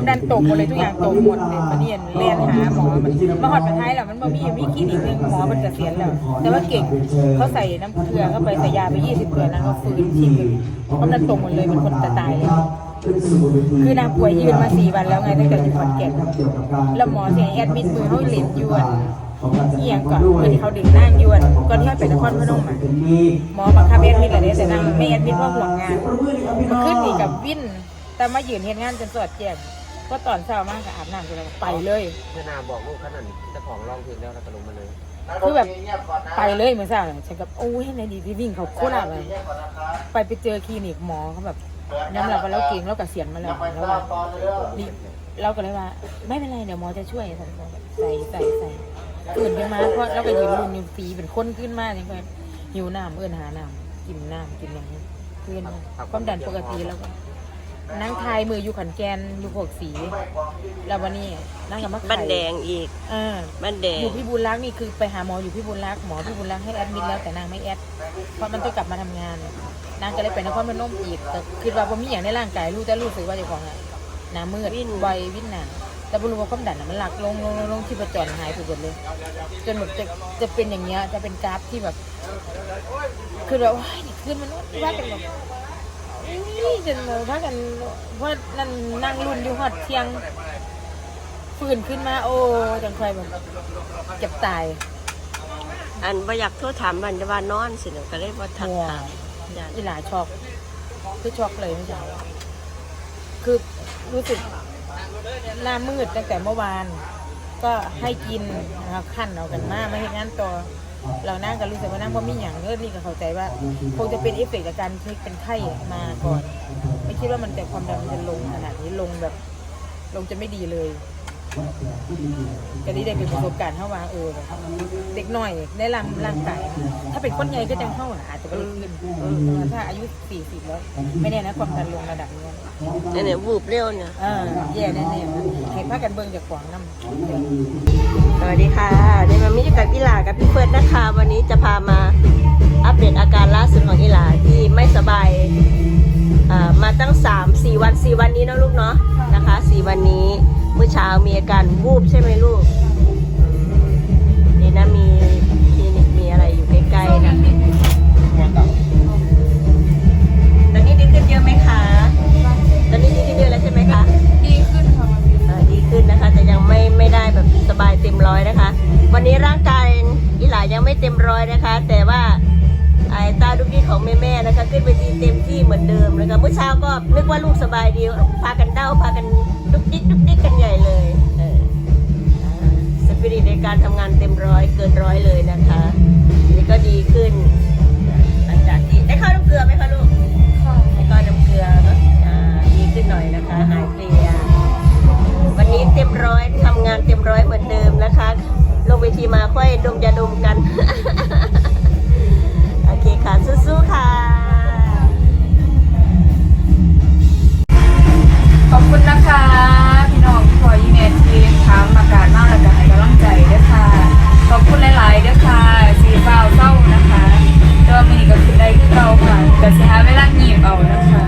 ความดันตกหมดเลยทุกอย่างตกหมดเลยมาเนี่ยเรียนหาหมอมันมาหอดไปท้ายแล้วมันบ่มีมีคลินิกหนึงหมอมันเกษียณแล้ว แต่ว่าเก่งเขาใส่น้ำเกลือเข้าไปใส่ยาไป20เกลือนั้นก็ฟื้นชีพความดันตกหมดเลยเป็นคนจะตายเลยคือนางป่วยยืนมาสี่วันแล้วไงตั้งแต่อยู่ขอนแก่นแล้วหมอเสียแอดมิดมือเขาเหรียญยวนเอียงก่อนเพื่อที่เขาดึงนั่งยวนก่อนที่เขาไปนครพนมอะหมอบังคับแอดมิดอะไรแต่นางไม่แอดมิดเพราะห่วงงานมาขึ้นอีกกับวินแต่มายืนเห็นงานจนสอดแจ้ง ก็ตอนเช้ามากกับอาบน้ำเลยไปเลย เพื่อนาบอกลูกขนาดนี้เจ้าของร้องเพลงแล้วแล้วก็ลงมาเลยคือแบบ ไปเลยเหมือนสั่งฉันกับโอ้ยในดีที่วิ่งเขาโคตรอะไรไปไปเจอคลินิกหมอเขาแบบน้ำหลับไปแล้วเก่งแล้วกเกษียณมาแล้วแล้วว่ารีบเราก็เลยว่า ไม่เป็นไรเดี๋ยวหมอจะช่วยใส่ใส่ใส่ตื่นขึ้นมาเพราะเราก็ยืนรุนยืนฟีเป็นคนขึ้นมาอย่างเงี้ยหิวน้ำเอื้อนหาน้ำกินน้ำกินอย่างนี้ขึ้นมาความดันปกติแล้วก็ นั่งทายมืออยู่ขอนแกนอยู่หกสี แล้ววันนี้นั่งกับมะไข่บ้านแดงอีกเออบ้านแดงอยู่พี่บุญรักษ์นี่คือไปหาหมออยู่พี่บุญรักษ์หมอพี่บุญรักษ์ให้แอดมิดแล้วแต่นางไม่แอดเพราะมันต้องกลับมาทำงาน นางก็เลยไปนครพนมอีกแต่คือว่าพอมีอย่างในร่างกายรู้แต่รู้สึกว่าเจ้าของอะหน้ามืดวิ่นไววิ่นหนาแต่บรู้ว่าความดันอะมันหลักลงลงลงลงที่ประจรหายไปหมดเลย จนแบบจะจะเป็นอย่างเงี้ยจะเป็นกราฟที่แบบ คือแบบว่าขึ้นมันว่ากันแบบ นี่จนแบบว่ากันเพราะนั่นนั่งรุ่นอยู่หอดเที่ยงฟื้นขึ้นมา โอ้จังค่อยแบบเจ็บตาย อันบ่อยากโทษถามมันจะว่านอนสิหนูก็เลยบ่ทักถามญาติอีหลาช็อกคือช็อกเลยไม่ใช่คือรู้สึกหน้ามืดตั้งแต่เมื่อวาน ก็ให้กินนะครับขั้นเอากันมาไม่เห็นงานต่อ เรานั่งกันรู้สึกว่านั่งเพราะมีอย่างเออนี่ก็เข้าใจว่าคงจะเป็นเอฟเฟกต์จากการที่เป็นไข้มาก่อน ไม่คิดว่ามันแต่ความดันมันจะลงขนาดนี้ลงแบบ ลงจะไม่ดีเลยก็นี้ได้เป็นประสบการณ์เข้ามาเออแบบเด็กหน่อยได้ร่างร่างกายถ้าเป็นคนใหญ่ก็จะเข้าอะอาจจะไม่ได้ขึ้นเออถ้าอายุสี่สิบแล้ว ไม่แน่นะความดันลงระดับนี้เนี่ยเนี่ยวูบเร็วเนี่ยเออแย่แน่ๆนะเห็นพากันเบิ่งจากขวางน้ำส วัสดีค่ะเดนมามิอยู่กับอีหลากับพี่เฟิร์สนะคะ วันนี้จะพามาอัปเดตอาการล่าสุดของอีหลาที่ไม่สบายมาตั้ง 3 4 วัน 4 วันนี้นะลูกเนาะนะคะ 4 วันนี้เมื่อเช้ามีอาการวูบใช่ไหมลูก ไม่เต็มร้อยนะคะ แต่ว่าไอตาลูกนี้ของแม่แม่นะคะ ขึ้นไปทีเต็มที่เหมือนเดิมนะคะเมื่อเช้าก็นึกว่าลูกสบายดีพากันเด้าพากันดุกดิกดุกดิกกันใหญ่เลยสปิริตในการทำงานเต็มร้อยเกินร้อยเลยนะคะนี่ก็ดีขึ้นหลังจากที่ได้ข้าวน้ำเกลือไหมคะลูกได้เข้าน้ำเกลือดีขึ้นหน่อยนะคะหายเพลียวันนี้เต็มร้อยทำงานเต็มร้อยเหมือนเดิมนะคะ ลงเวทีมาค่อยดมยาดมกัน โอเคค่ะ สู้ๆค่ะ ขอบคุณนะคะ พี่น้องที่คอยยี่แม่ทีมถามอากาศมากและก็ให้กำลังใจด้วยค่ะ ขอบคุณหลายๆด้วยค่ะ สีฟ้าเศร้านะคะเดิมมีก็คือได้ที่เราค่ะแต่สีหาเวลาหยิบเอานะคะ